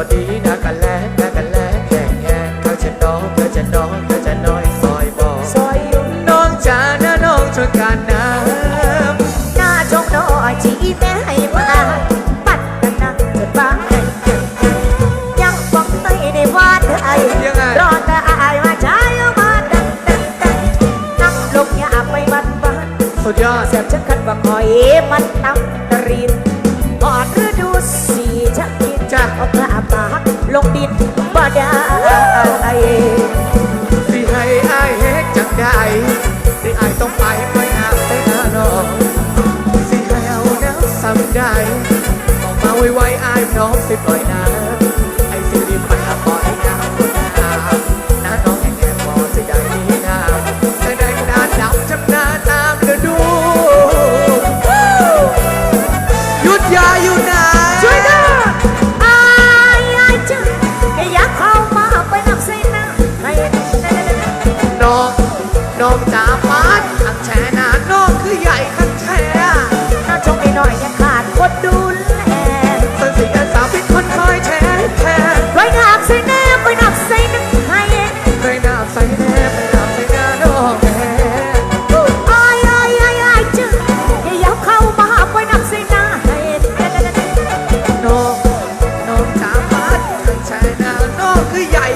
บ่ดีนะกันแลนะกันแลแข่งแข่งเขาจะน้องเธอจะน้องเธอจะน้อยซอยบอกซอยยุ่น้องจ๋านะน้องช่วยกันนะหน้าจงน้อยจีแม่ให้มาปัดกันนะจะบ้างยังฟังเตยได้วาดไอ้รอแต่อายมาชาอยมาดังดังดังนั่งลงอย่าไปมันบ้นสุดยอดเสียบฉันคันว่าคอยมันตำตรีน ลงดินบ่ได้สิให้อายเฮ็ดจังได้ที่อายต้องไปไปหาไปหาน้องสิให้เอาน้ำซ้ำได้ออกมาไวๆอายพร้อมสิปล่อยน้ำไอ้สิรีบไปหาปล่อ น้องจ๋าปาดขังแช่นาน้องคือใหญ่ขังแช่น่าชมไปหน่อยยังขาดคนดูแลสนสีอันสาวเป็นคนคอยแช่แช่ไว้นับใส่หน้าไปนับใส่หน้าให้ไปน้ำใส่แน่ไปน้ำใส่หน้าน้องแน่อายอายอายอายจึงแกอยากเข้ามาไปนับใส่หน้าให้น้องน้องจ๋าปาดขังแช่นาน้องคือใหญ่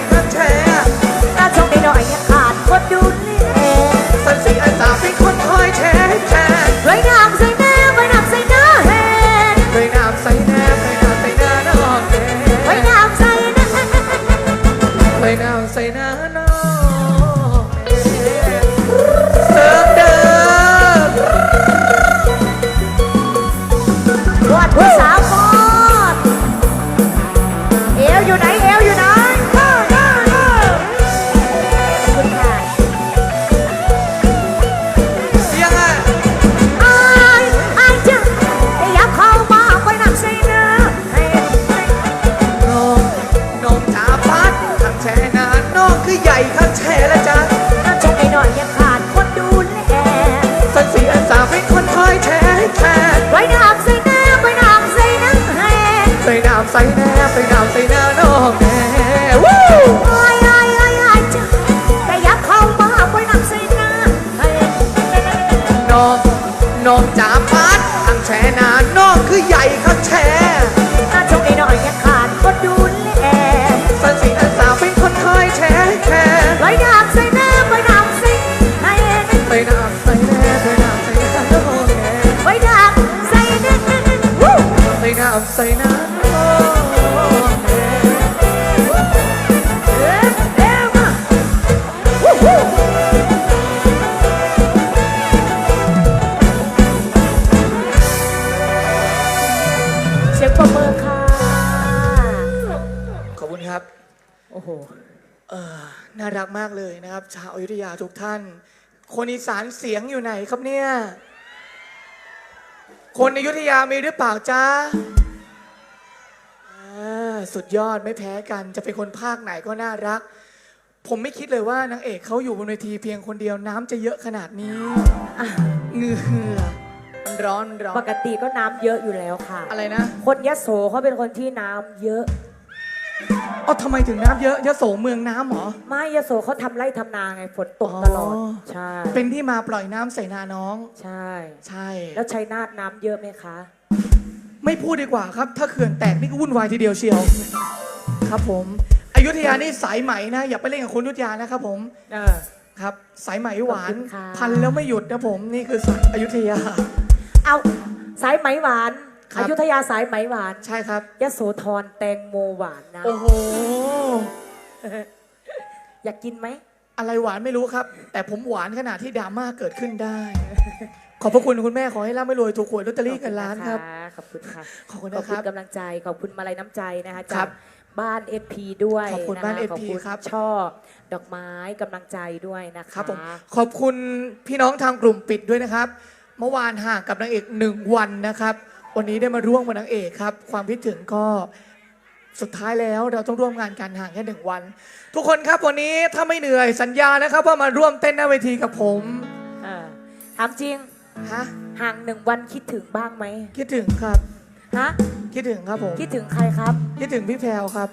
ปรบมือค่ะ ขอบคุณครับ โอ้โห เออน่ารักมากเลยนะครับ ชาวอยุธยาทุกท่าน คนอีสานเสียงอยู่ไหนครับเนี่ย คนอยุธยามีหรือเปล่าจ้าอ่าสุดยอดไม่แพ้กันจะเป็นคนภาคไหนก็น่ารัก ผมไม่คิดเลยว่านางเอกเขาอยู่บนเวทีเพียงคนเดียวน้ำจะเยอะขนาดนี้อะเหงื่อมัน ร้อนมันร้อปนกติก็น้ำเยอะอยู่แล้วค่ะ อะไรนะคนยโสเขาเป็นคนที่น้ำเยอะอ๋อทำไมถึงน้ำเยอะยะโสเมืองน้ำเหรอ ไม่ยโสเขาทำไร่ทำนาไงฝนตกอ๋อตลอดใช่ เป็นที่มาปล่อยน้ำใส่นาน้อง ใช่ ใช่ แล้วชัยนาทน้ำเยอะไหมคะ ไม่พูดดีกว่าครับ ถ้าเขื่อนแตกนี่ก็วุ่นวายทีเดียวเชียว ครับผมอยุธยานี่สายไหมนะ อย่าไปเล่นกับคนอยุธยานะครับผม เออ ครับ สายไหมหวาขอบนคุณค่ะ พันแล้วไม่หยุดนะผม นี่คือสายอยุธยา เอาสายไหมหวานครับ อยุธยาสายไหมหวานใช่ครับ ยโสธรแตงโมหวานนะ โอ้โห อยากกินไหม อะไรหวานไม่รู้ครับ แต่ผมหวานขนาดที่ดราม่าเกิดขึ้นได้ ขอบพระคุณคุณแม่ขอให้ร่ำไม่รวยถูกหวยลอตเตอรี่กันล้านครับ ขอบคุณค่ะขอบคุณขอบนะคคุณรับ กำลังใจ ขอบคุณมาลัยน้ำใจนะคะครัจากบบ้าน SP ด้วยขอบคุณะะบ้านข SP อบคุณครับ ช่อดอกไม้กำลังใจด้วยนะคะ ครับผมขอบคุณพี่น้องทางกลุ่มปิดด้วยนะครับ เมื่อวานห่างกับนางเอกหนึ่งวันนะครับ วันนี้ได้มาร่วมกับนางเอกครับ ความคิดถึงก็สุดท้ายแล้วเราต้องร่วมงานกันห่างแค่หนึ่งวัน ทุกคนครับวันนี้ถ้าไม่เหนื่อยสัญญานะครับว่ามาร่วมเต้นหน้าเวทีกับผมเออถามจริงฮะห่างหนึ่งวันคิดถึงบ้างไหมคิดถึงครับ ฮะ คิดถึงครับผมคิดถึงใครครับ คิดถึงพี่แพรวครับ